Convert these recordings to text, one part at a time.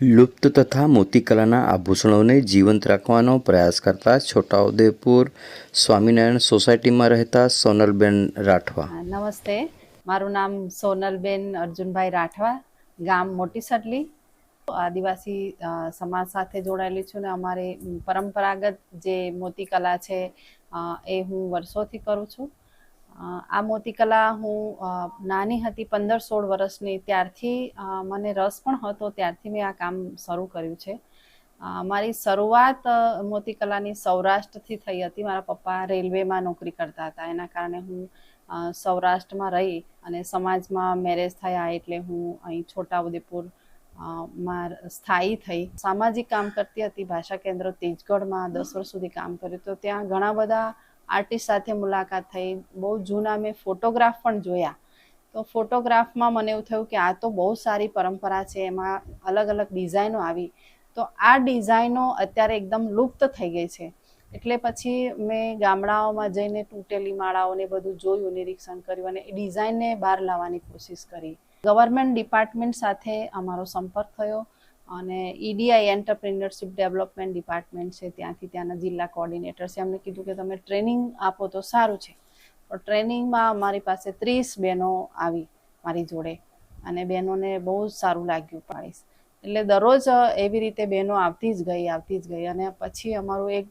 લુપ્ત તથા મોતીકલાના આભૂષણોને જીવંત રાખવાનો પ્રયાસ કરતા છોટાઉદેપુર સ્વામિનારાયણ સોસાયટીમાં રહેતા સોનલબેન રાઠવા. નમસ્તે. મારું નામ સોનલબેન અર્જુનભાઈ રાઠવા, ગામ મોટી સડલી આદિવાસી સમાજ સાથે જોડાયેલી છું ને અમારી પરંપરાગત જે મોતીકલા છે એ હું વર્ષોથી કરું છું. આ મોતીકલા હું નાની હતી પંદર સોળ વર્ષની, ત્યારથી મને રસ પણ હતો, ત્યારથી મેં આ કામ શરૂ કર્યું છે. મારી શરૂઆત મોતીકલાની સૌરાષ્ટ્રથી થઈ હતી. મારા પપ્પા રેલવેમાં નોકરી કરતા હતા. એના કારણે હું સૌરાષ્ટ્રમાં રહી અને સમાજમાં મેરેજ થયા એટલે હું અહીં છોટાઉદેપુરમાં સ્થાયી થઈ. સામાજિક કામ કરતી હતી, ભાષા કેન્દ્ર તેજગઢમાં દસ વર્ષ સુધી કામ કર્યું. તો ત્યાં ઘણા બધા આર્ટિસ્ટ સાથે મુલાકાત થઈ. બહુ જૂના મેં ફોટોગ્રાફ પણ જોયા. તો ફોટોગ્રાફમાં મને એવું થયું કે આ તો બહુ સારી પરંપરા છે, એમાં અલગ અલગ ડિઝાઇનો આવી. તો આ ડિઝાઇનો અત્યારે એકદમ લુપ્ત થઈ ગઈ છે. એટલે પછી મેં ગામડાઓમાં જઈને તૂટેલી માળાઓને બધું જોયું, નિરીક્ષણ કર્યું અને એ ડિઝાઇનને બહાર લાવવાની કોશિશ કરી. ગવર્મેન્ટ ડિપાર્ટમેન્ટ સાથે અમારો સંપર્ક થયો. અને ઈડીઆઈ એન્ટરપ્રિન્યોરશિપ ડેવલપમેન્ટ ડિપાર્ટમેન્ટ છે, ત્યાંથી ત્યાંના જિલ્લા કોર્ડિનેટર છે. એમને કીધું કે તમે ટ્રેનિંગ આપો તો સારું છે. પણ ટ્રેનિંગમાં અમારી પાસે ત્રીસ બહેનો આવી મારી જોડે અને બહેનોને બહુ જ સારું લાગ્યું પાડીશ. એટલે દરરોજ એવી રીતે બહેનો આવતી જ ગઈ, આવતી જ ગઈ અને પછી અમારું એક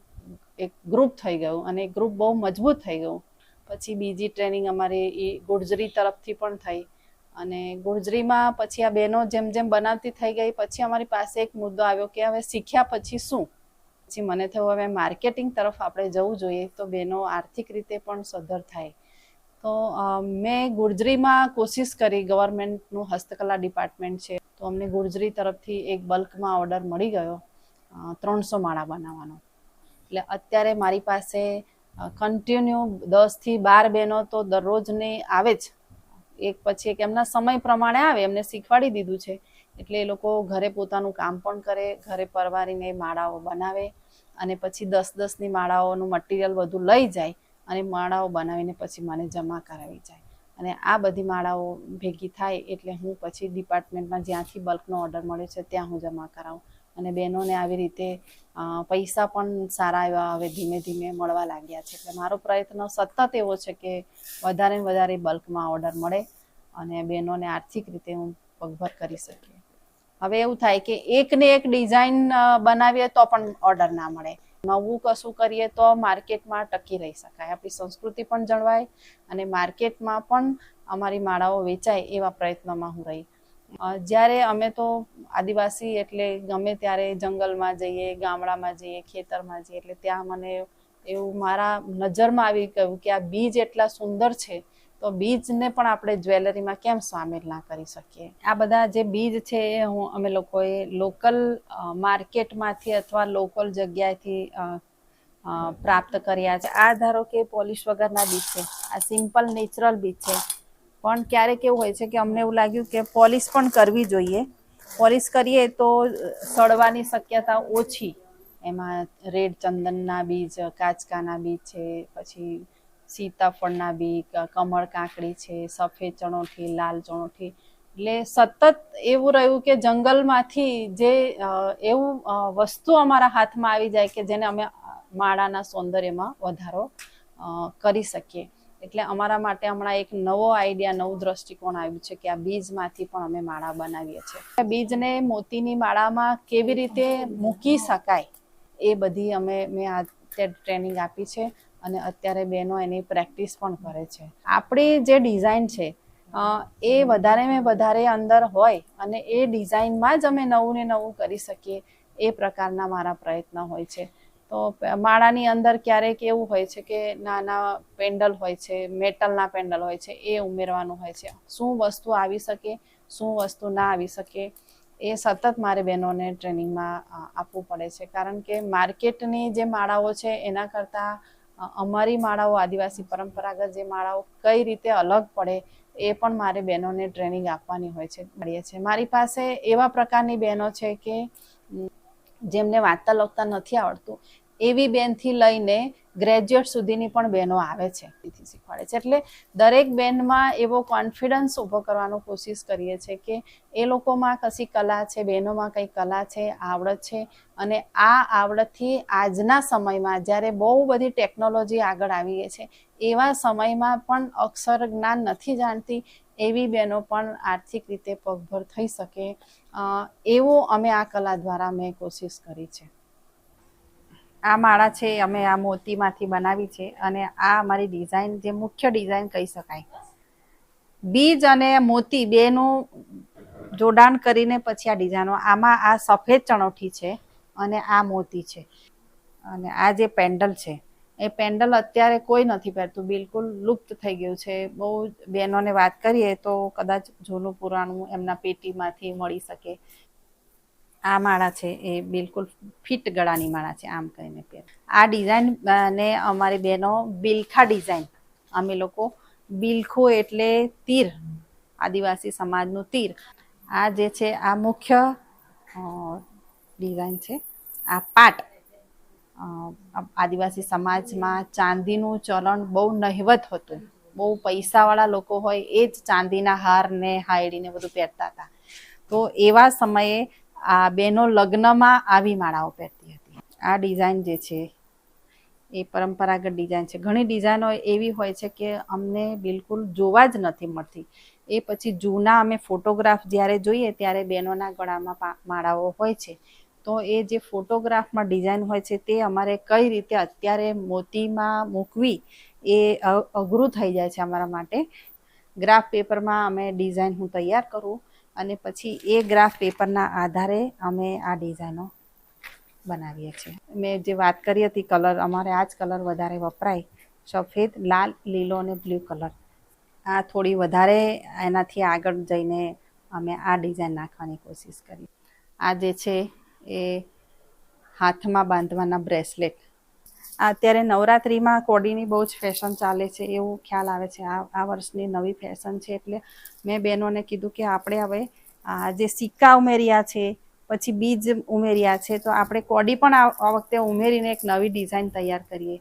એક ગ્રુપ થઈ ગયું અને ગ્રુપ બહુ મજબૂત થઈ ગયું. પછી બીજી ટ્રેનિંગ અમારી એ ગુર્જરી તરફથી પણ થઈ. અને ગુર્જરીમાં પછી આ બહેનો જેમ જેમ બનાવતી થઈ ગઈ, પછી અમારી પાસે એક મુદ્દો આવ્યો કે હવે શીખ્યા પછી શું? પછી મને થયું હવે માર્કેટિંગ તરફ આપણે જવું જોઈએ તો બહેનો આર્થિક રીતે પણ સદ્ધર થાય. તો મેં ગુર્જરીમાં કોશિશ કરી, ગવર્મેન્ટનું હસ્તકલા ડિપાર્ટમેન્ટ છે, તો અમને ગુર્જરી તરફથી એક બલ્કમાં ઓર્ડર મળી ગયો ત્રણસો માળા બનાવવાનો. એટલે અત્યારે મારી પાસે કન્ટિન્યુ દસથી બાર બહેનો તો દરરોજની આવે જ. એક પછી એક એમના સમય પ્રમાણે આવે, એમને શીખવાડી દીધું છે. એટલે એ લોકો ઘરે પોતાનું કામ પણ કરે, ઘરે પરવારીને માળાઓ બનાવે અને પછી દસ દસની માળાઓનું મટીરિયલ બધું લઈ જાય અને માળાઓ બનાવીને પછી મને જમા કરાવી જાય. અને આ બધી માળાઓ ભેગી થાય એટલે હું પછી ડિપાર્ટમેન્ટમાં જ્યાંથી બલ્કનો ઓર્ડર મળ્યો છે, ત્યાં હું જમા કરાવું. અને બહેનોને આવી રીતે પૈસા પણ સારા એવા હવે ધીમે ધીમે મળવા લાગ્યા છે. એટલે મારો પ્રયત્ન સતત એવો છે કે વધારે વધારે બલ્કમાં ઓર્ડર મળે અને બહેનોને આર્થિક રીતે હું પગભર કરી શકીએ. હવે એવું થાય કે એકને એક ડિઝાઇન બનાવીએ તો પણ ઓર્ડર ના મળે. નવું કશું કરીએ તો માર્કેટમાં ટકી રહી શકાય. આપણી સંસ્કૃતિ પણ જળવાય અને માર્કેટમાં પણ અમારી માળાઓ વેચાય એવા પ્રયત્નમાં હું રહી જ્યારે અમે તો આદિવાસી એટલે ગમે ત્યારે જંગલમાં જઈએ, ગામડામાં જઈએ, ખેતરમાં જઈએ, એટલે ત્યાં મને એવું મારા નજરમાં આવી ગયું કે આ બીજ એટલા સુંદર છે, તો બીજને પણ આપણે જ્વેલરીમાં કેમ સામેલ ના કરી શકીએ? આ બધા જે બીજ છે એ હું, અમે લોકોએ લોકલ માર્કેટમાંથી અથવા લોકલ જગ્યાએથી પ્રાપ્ત કર્યા છે. આ ધારો કે પોલિશ વગરના બીજ છે, આ સિમ્પલ નેચરલ બીજ છે. પણ ક્યારેક એવું હોય છે કે અમને એવું લાગ્યું કે પોલિશ પણ કરવી જોઈએ. પોલિશ કરીએ તો સડવાની શક્યતા ઓછી. એમાં રેડ ચંદનના બીજ, કાચકાના બીજ છે, પછી સીતાફળના બીજ, કમળ કાંકડી છે, સફેદ ચણોઠી, લાલ ચણોઠી. એટલે સતત એવું રહ્યું કે જંગલમાંથી જે એવું વસ્તુ અમારા હાથમાં આવી જાય કે જેને અમે માળાના સૌંદર્યમાં વધારો કરી શકીએ. એટલે અમારા માટે હમણાં એક નવો આઈડિયા નવું દ્રષ્ટિકોણ આવ્યું છે કે આ બીજમાંથી પણ અમે માળા બનાવીએ છીએ. બીજને મોતીની માળામાં કેવી રીતે મૂકી શકાય એ બધી અમે, મેં આ ટ્રેનિંગ આપી છે અને અત્યારે બહેનો એની પ્રેક્ટિસ પણ કરે છે. આપણી જે ડિઝાઇન છે એ વધારે મેં વધારે અંદર હોય અને એ ડિઝાઇનમાં જ અમે નવું ને નવું કરી શકીએ એ પ્રકારના મારા પ્રયત્ન હોય છે. તો માળાની અંદર ક્યારેક એવું હોય છે કે નાના પેન્ડલ હોય છે, મેટલના પેન્ડલ હોય છે, એ ઉમેરવાનું હોય છે. શું વસ્તુ આવી શકે, શું વસ્તુ ના આવી શકે, એ સતત મારે બહેનોને ટ્રેનિંગમાં આપવું પડે છે. કારણ કે માર્કેટની જે માળાઓ છે, એના કરતાં અમારી માળાઓ, આદિવાસી પરંપરાગત જે માળાઓ કઈ રીતે અલગ પડે, એ પણ મારે બહેનોને ટ્રેનિંગ આપવાની હોય છે, મળીએ છે. મારી પાસે એવા પ્રકારની બહેનો છે કે જેમને વાંચતા લખતા નથી આવડતું એવી બેનથી લઈને ગ્રેજ્યુએટ સુધીની પણ બહેનો આવે છે. એથી શીખવાડે છે. એટલે દરેક બેનમાં એવો કોન્ફિડન્સ ઊભો કરવાનો કોશિશ કરીએ છીએ કે એ લોકોમાં કશી કલા છે, બહેનોમાં કંઈ કલા છે, આવડત છે. અને આ આવડતથી આજના સમયમાં જ્યારે બહુ બધી ટેકનોલોજી આગળ આવી છે, એવા સમયમાં પણ અક્ષર જ્ઞાન નથી જાણતી એવી બહેનો પણ આર્થિક રીતે પગભર થઈ શકે. એવો અમે આ કલા દ્વારા મેં કોશિશ કરી છે. આ માળા છે, અમે આ મોતીમાંથી બનાવી છે અને આ અમારી ડિઝાઇન જે મુખ્ય ડિઝાઇન કહી શકાય. બીજ અને મોતી બેનું જોડાણ કરીને પછી આ ડિઝાઇનો આમાં આ સફેદ ચણોઠી છે અને આ મોતી છે. અને આ જે પેન્ડલ છે, એ પેન્ડલ અત્યારે કોઈ નથી પહેરતું, બિલકુલ લુપ્ત થઈ ગયું છે. બહુ બહેનોને વાત કરીએ તો કદાચ જૂનું પુરાણું એમના પેટીમાંથી મળી શકે. આ માળા છે, એ બિલકુલ ફિટ ગળાની માળા છે, આમ કરીને પહેર આ ડિઝાઇન ને અમારી બહેનો બિલખા ડિઝાઇન. અમે લોકો બિલખો એટલે તીર, આદિવાસી સમાજનું તીર. આ જે છે, આ મુખ્ય ડિઝાઇન છે. આ પાટ આદિવાસી સમાજમાં ચાંદીનું ચલણ બહુ નહિવત હતું. બહુ પૈસાવાળા લોકો હોય, એ જ ચાંદીના હાર ને હાયડીને બધું પહેરતા હતા. તો એવા સમયે આ બેનો લગ્નમાં આવી માળાઓ પહેરતી હતી. આ ડિઝાઇન જે છે, એ પરંપરાગત ડિઝાઇન છે. ઘણી ડિઝાઇનો એવી હોય છે કે અમને બિલકુલ જોવા જ નથી મળતી. એ પછી જૂના અમે ફોટોગ્રાફ જ્યારે જોઈએ ત્યારે બહેનોના ગળામાં માળાઓ હોય છે. તો એ જે ફોટોગ્રાફમાં ડિઝાઇન હોય છે તે અમારે કઈ રીતે અત્યારે મોતીમાં મૂકવી એ અઘરું થઈ જાય છે અમારા માટે. ગ્રાફ પેપરમાં અમે ડિઝાઇન હું તૈયાર કરું. અને પછી એ ગ્રાફ પેપરના આધારે અમે આ ડિઝાઇનો બનાવીએ છીએ. મેં જે વાત કરી હતી કલર, અમારે આ જ કલર વધારે વપરાય. સફેદ લાલ, લીલો અને બ્લુ કલર. આ થોડી વધારે એનાથી આગળ જઈને અમે આ ડિઝાઇન નાખવાની કોશિશ કરી. આ જે છે એ હાથમાં બાંધવાના બ્રેસલેટ. અત્યારે નવરાત્રિમાં કોડીની બહુ જ ફેશન ચાલે છે, એવું ખ્યાલ આવે છે. આ આ વર્ષની નવી ફેશન છે એટલે મેં બહેનોને કીધું કે આપણે હવે આ જે સિક્કા ઉમેર્યા છે, પછી બીજ ઉમેર્યા છે, તો આપણે કોડી પણ આ આ વખતે ઉમેરીને એક નવી ડિઝાઇન તૈયાર કરીએ.